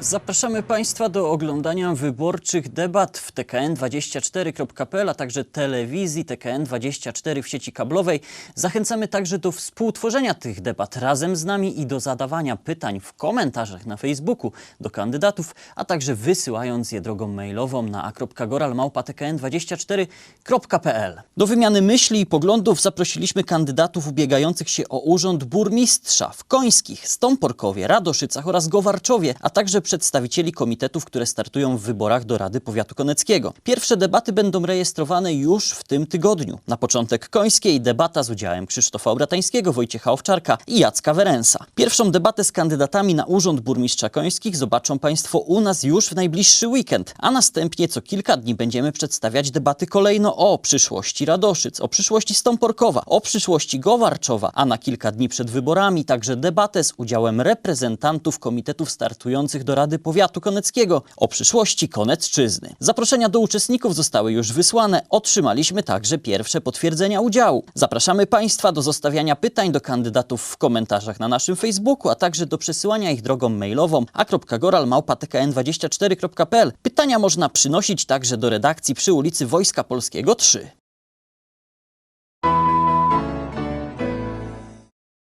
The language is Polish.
Zapraszamy Państwa do oglądania wyborczych debat w tkn24.pl, a także telewizji TKN24 w sieci kablowej. Zachęcamy także do współtworzenia tych debat razem z nami i do zadawania pytań w komentarzach na Facebooku do kandydatów, a także wysyłając je drogą mailową na a.goralmałpa.tkn24.pl. Do wymiany myśli i poglądów zaprosiliśmy kandydatów ubiegających się o urząd burmistrza w Końskich, Stąporkowie, Radoszycach oraz Gowarczowie, a także przedstawicieli komitetów, które startują w wyborach do Rady Powiatu Koneckiego. Pierwsze debaty będą rejestrowane już w tym tygodniu. Na początek Końskiej debata z udziałem Krzysztofa Obratańskiego, Wojciecha Owczarka i Jacka Werensa. Pierwszą debatę z kandydatami na urząd burmistrza Końskich zobaczą Państwo u nas już w najbliższy weekend, a następnie co kilka dni będziemy przedstawiać debaty kolejno o przyszłości Radoszyc, o przyszłości Stąporkowa, o przyszłości Gowarczowa, a na kilka dni przed wyborami także debatę z udziałem reprezentantów komitetów startujących do Rady Powiatu Koneckiego o przyszłości Konecczyzny. Zaproszenia do uczestników zostały już wysłane, otrzymaliśmy także pierwsze potwierdzenia udziału. Zapraszamy Państwa do zostawiania pytań do kandydatów w komentarzach na naszym Facebooku, a także do przesyłania ich drogą mailową a.goralmałpa.tkn24.pl. Pytania można przynosić także do redakcji przy ulicy Wojska Polskiego 3.